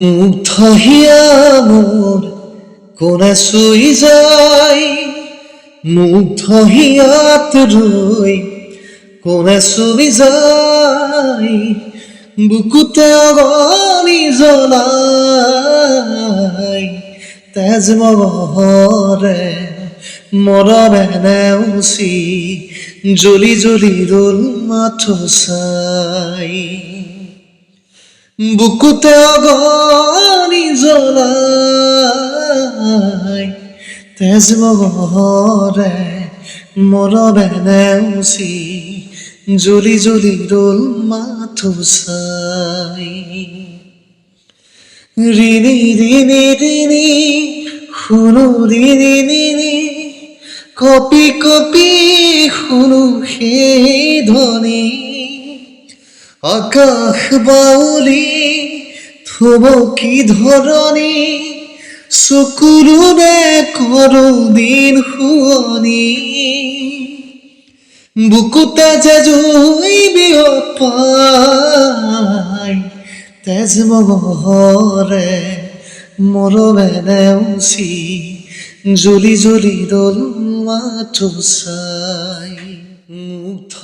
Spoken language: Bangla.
মুগ্ধ হিয়া মোর কোনে শুই যাই? মুগ্ধ হিয়াত রই, কোনে শুই যাই? বুকুতে অগনি জ্বলাই, তেজ মগৰে মৰমে নেওচি, জ্বলি জ্বলি ৰল মাথো চাই। বুকুতে অগনি জ্বলাই, তেজ মগৰে মৰমে নেওচি জ্বলি জ্বলি ৰল মাথো চাই ৰিণি ৰিণি ৰিণি শুনো ৰিণি ৰিণি কপি কপি শুনো সেই ধ্বনি আকাশ বাউলি থবকি ধৰণি চকুলোৰে কৰো দিন শুৱনি বুকুতে যে জুই বিয়পাই তেজ মগৰে মৰমে নেওচি জ্বলি জ্বলি ৰল মাথো চাই মুগ্ধ